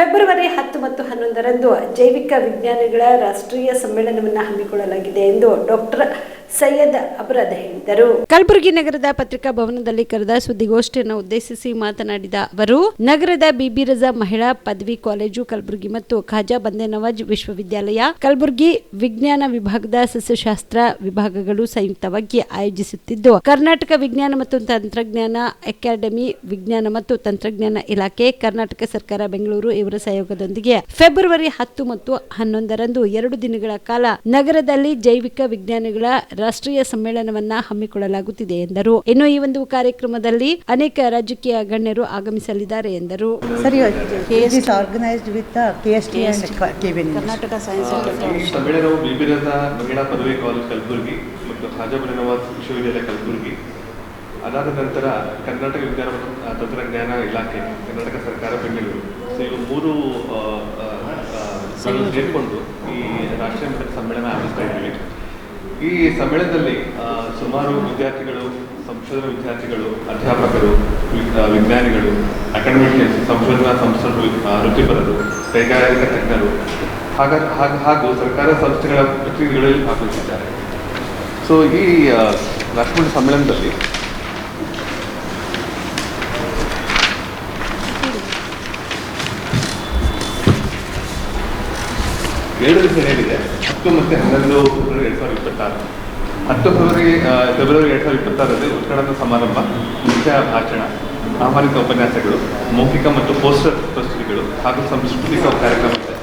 February ಹತ್ತು ಮತ್ತು ಹನ್ನೊಂದರಂದು ಜೈವಿಕ ವಿಜ್ಞಾನಿಗಳ ರಾಷ್ಟ್ರೀಯ ಸಮ್ಮೇಳನವನ್ನು ಹಮ್ಮಿಕೊಳ್ಳಲಾಗಿದೆ ಎಂದು ಡಾಕ್ಟರ್ ಸೈಯದ್ ಅಬ್ರದ್ ಹೇಳಿದರು. ಕಲಬುರಗಿ ನಗರದ ಪತ್ರಿಕಾ ಭವನದಲ್ಲಿ ಕರೆದ ಸುದ್ದಿಗೋಷ್ಠಿಯನ್ನು ಉದ್ದೇಶಿಸಿ ಮಾತನಾಡಿದ ಅವರು, ನಗರದ ಬಿಬಿ ರಜಾ ಮಹಿಳಾ ಪದವಿ ಕಾಲೇಜು ಕಲಬುರಗಿ ಮತ್ತು ಖಾಜಾ ಬಂದೆ ನವಾಜ್ ವಿಶ್ವವಿದ್ಯಾಲಯ, ಕಲಬುರಗಿ ವಿಜ್ಞಾನ ವಿಭಾಗದ ಸಸ್ಯಶಾಸ್ತ್ರ ವಿಭಾಗಗಳು ಸಂಯುಕ್ತವಾಗಿ ಆಯೋಜಿಸುತ್ತಿದ್ದು, ಕರ್ನಾಟಕ ವಿಜ್ಞಾನ ಮತ್ತು ತಂತ್ರಜ್ಞಾನ ಅಕಾಡೆಮಿ ವಿಜ್ಞಾನ ಮತ್ತು ತಂತ್ರಜ್ಞಾನ ಇಲಾಖೆ, ಕರ್ನಾಟಕ ಸರ್ಕಾರ ಬೆಂಗಳೂರು ಇವರ ಸಹಯೋಗದೊಂದಿಗೆ ಫೆಬ್ರವರಿ ಹತ್ತು ಮತ್ತು ಹನ್ನೊಂದರಂದು ಎರಡು ದಿನಗಳ ಕಾಲ ನಗರದಲ್ಲಿ ಜೈವಿಕ ವಿಜ್ಞಾನಿಗಳ ರಾಷ್ಟ್ರೀಯ ಸಮ್ಮೇಳನವನ್ನ ಹಮ್ಮಿಕೊಳ್ಳಲಾಗುತ್ತಿದೆ ಎಂದರು. ಇನ್ನು ಈ ಒಂದು ಕಾರ್ಯಕ್ರಮದಲ್ಲಿ ಅನೇಕ ರಾಜಕೀಯ ಗಣ್ಯರು ಆಗಮಿಸಲಿದ್ದಾರೆ ಎಂದರು. ಕರ್ನಾಟಕ ಸೈನ್ಸ್ ಈ ಸಮ್ಮೇಳನವು ಬಿಬಿರದ ಮಹಿಳಾ ಪದವಿ ಕಾಲೇಜ್ ಕಲಬುರಗಿ ಮತ್ತು ವಿಶ್ವವಿದ್ಯಾಲಯ ಕಲಬುರಗಿ. ಅದಾದ ನಂತರ ಕರ್ನಾಟಕ ವಿಜ್ಞಾನ ಮತ್ತು ತಂತ್ರಜ್ಞಾನ ಇಲಾಖೆ ಕರ್ನಾಟಕ ಸರ್ಕಾರ ಬೆಂಗಳೂರು. ಸೊ ಇವು ಮೂರು ಸೇರಿಕೊಂಡು ಈ ರಾಷ್ಟ್ರೀಯ ಮಟ್ಟದ ಸಮ್ಮೇಳನ ಆಗಿಸ್ತಾ ಇದ್ದೀವಿ. ಈ ಸಮ್ಮೇಳನದಲ್ಲಿ ಸುಮಾರು ವಿದ್ಯಾರ್ಥಿಗಳು, ಸಂಶೋಧನಾ ವಿದ್ಯಾರ್ಥಿಗಳು, ಅಧ್ಯಾಪಕರು ವಿಜ್ಞಾನಿಗಳು ಅಕಾಡೆಮಿಷಿಯನ್ಸ್ ಸಂಶೋಧನಾ ಸಂಸ್ಥೆಗಳು ವೃತ್ತಿಪರರು, ಕೈಗಾರಿಕಾ ತಜ್ಞರು, ಹಾಗ, ಹಾಗ- ಸರ್ಕಾರ ಸಂಸ್ಥೆಗಳ ಪ್ರತಿನಿಧಿಗಳಲ್ಲಿ ಭಾಗವಹಿಸಿದ್ದಾರೆ. ಸೊ ಈ ಲಕ್ಷ್ಮಣ ಸಮ್ಮೇಳನದಲ್ಲಿ ಎರಡು ದಿವಸ ಹತ್ತು ಮತ್ತು ಹನ್ನೊಂದು ಫೆಬ್ರವರಿ ಎರಡು ಸಾವಿರದ ಇಪ್ಪತ್ತಾರು. ಹತ್ತು ಫೆಬ್ರವರಿ ಫೆಬ್ರವರಿ ಎರಡು ಸಾವಿರದ ಇಪ್ಪತ್ತಾರರಲ್ಲಿ ಉದ್ಘಾಟನಾ ಸಮಾರಂಭ ಮುಖ್ಯ ಭಾಷಣ ಆಹ್ವಾನಿತ ಉಪನ್ಯಾಸಗಳು ಮೌಖಿಕ ಮತ್ತು ಪೋಸ್ಟರ್ ಪ್ರಸ್ತುತಿಗಳು ಹಾಗೂ ಸಾಂಸ್ಕೃತಿಕ ಕಾರ್ಯಕ್ರಮ ಇದೆ.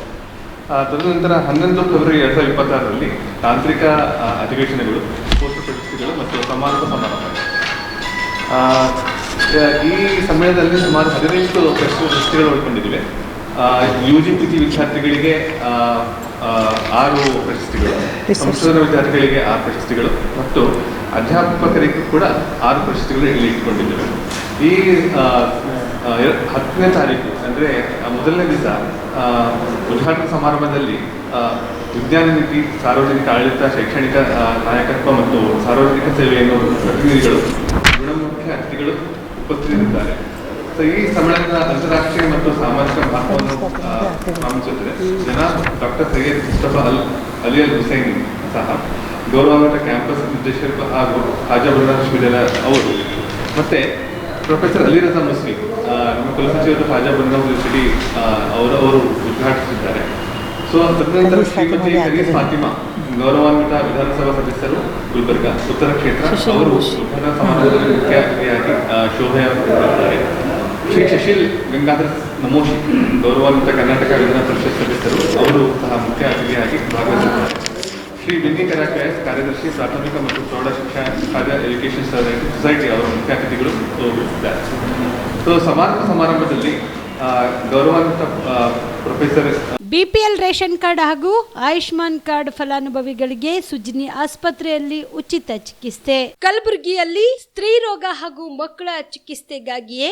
ಆ, ತದನಂತರ ಹನ್ನೊಂದು ಫೆಬ್ರವರಿ ಎರಡು ಸಾವಿರದ ಇಪ್ಪತ್ತಾರರಲ್ಲಿ ತಾಂತ್ರಿಕ ಅಧಿವೇಶನಗಳು ಪೋಸ್ಟರ್ ಪ್ರಶಸ್ತಿಗಳು ಮತ್ತು ಸಮಾರಂಭ. ಆ, ಈ ಸಮ್ಮೇಳನದಲ್ಲಿ ಸುಮಾರು ಹದಿನೆಂಟು ಪ್ರಶಸ್ತಿಗಳು ಒಳಗೊಂಡಿವೆ ಯು ಜಿ ಪಿ ಜಿ ವಿದ್ಯಾರ್ಥಿಗಳಿಗೆ ಆರು ಪ್ರಶಸ್ತಿಗಳು ಸಂಶೋಧನಾ ವಿದ್ಯಾರ್ಥಿಗಳಿಗೆ ಆರು ಪ್ರಶಸ್ತಿಗಳು ಮತ್ತು ಅಧ್ಯಾಪಕರಿಗೂ ಕೂಡ ಆರು ಪ್ರಶಸ್ತಿಗಳು ಇಲ್ಲಿ ಇಟ್ಕೊಂಡಿದ್ದೇವೆ. ಈ ಹತ್ತನೇ ತಾರೀಕು ಅಂದರೆ ಮೊದಲನೇ ದಿವಸ ಆ, ಉದ್ಘಾಟನಾ ಸಮಾರಂಭದಲ್ಲಿ ವಿಜ್ಞಾನ ನೀತಿ ಸಾರ್ವಜನಿಕ ಆಡಳಿತ ಶೈಕ್ಷಣಿಕ ನಾಯಕತ್ವ ಮತ್ತು ಸಾರ್ವಜನಿಕ ಸೇವೆಯನ್ನು ಪ್ರತಿನಿಧಿಗಳು ಗುಣಮುಖ್ಯ ಅತಿಥಿಗಳು ಉಪಸ್ಥಿತರಿದ್ದಾರೆ. ಸೊ ಈ ಸಮ್ಮೇಳನದ ಅಂತಾರಾಷ್ಟ್ರೀಯ ಮತ್ತು ಸಾಮಾಜಿಕ ಮಹತ್ವವನ್ನು ಆ, ಗಮನಿಸುತ್ತದೆ ಜನ ಡಾಕ್ಟರ್ ಸೈಯದ್ ಮುಸ್ತಫಾ ಅಲ್ ಅಲಿ ಅಲ್ ಹುಸೈನ್ ಸಹ ಗೌರವಾನ್ವಿತ ಕ್ಯಾಂಪಸ್ ನಿರ್ದೇಶಕ ಹಾಗೂ ಹಾಜಾಬುಲ್ಲಾ ವಿಶ್ವವಿದ್ಯಾಲಯ ಅವರು ಮತ್ತೆ ಪ್ರೊಫೆಸರ್ ಅಲಿ ರಜಾ ಮುಸ್ಲಿ ನಮ್ಮ ಕುಲಸಚಿವರು ಹಾಜಾಬುಲ್ಲಾ ಯೂನಿವರ್ಸಿಟಿ ಅವರು ಅವರು ಉದ್ಘಾಟಿಸಿದ್ದಾರೆ. ಸೊ ತದನಂತರ ಶ್ರೀಮತಿ ಹರೀಶ್ ಫಾತಿಮಾ ಗೌರವಾನ್ವಿತ ವಿಧಾನಸಭಾ ಸದಸ್ಯರು ಗುಲ್ಬರ್ಗ ಉತ್ತರ ಕ್ಷೇತ್ರ ಅವರು ಉದ್ಘಾಟನಾ ಸಮಾರಂಭದಲ್ಲಿ ಮುಖ್ಯ ಅತಿಥಿಯಾಗಿ ಶೋಭೆಯಾಗಿದ್ದಾರೆ ಶ್ರೀ ಶಶಿಲ್ ಗಂಗಾಧರ್ ನಮೋಶಿ, ಗೌರವಾನ್ವಿತ ಕರ್ನಾಟಕ ವಿಧಾನ ಪರಿಷತ್ ಸದಸ್ಯರು, ಅವರು ಸಹ ಮುಖ್ಯ ಅತಿಥಿಯಾಗಿ ಭಾಗವಹಿಸಿದ್ದಾರೆ ಶ್ರೀ ವಿನಿ ಕರಾಕಯಸ್ ಕಾರ್ಯದರ್ಶಿ, ಪ್ರಾಥಮಿಕ ಮತ್ತು ಪ್ರೌಢ ಶಿಕ್ಷಣ ಕಾರ್ಯ ಎಜುಕೇಷನ್ ಸೊಸೈಟಿ ಅವರ ಮುಖ್ಯ ಅತಿಥಿಗಳು ಗೌರವಿಸಿದ್ದಾರೆ ಸೊ, ಸಮಾರಂಭ ಸಮಾರಂಭದಲ್ಲಿ ಗೌರವಾನ್ವಿತ ಪ್ರೊಫೆಸರ್ ಬಿಪಿಎಲ್ ರೇಷನ್ ಕಾರ್ಡ್ ಹಾಗೂ ಆಯುಷ್ಮಾನ್ ಕಾರ್ಡ್ ಫಲಾನುಭವಿಗಳಿಗೆ ಸುಜಿನಿ ಆಸ್ಪತ್ರೆಯಲ್ಲಿ ಉಚಿತ ಚಿಕಿತ್ಸೆ. ಕಲಬುರಗಿಯಲ್ಲಿ ಸ್ತ್ರೀ ರೋಗ ಹಾಗೂ ಮಕ್ಕಳ ಚಿಕಿತ್ಸೆಗಾಗಿಯೇ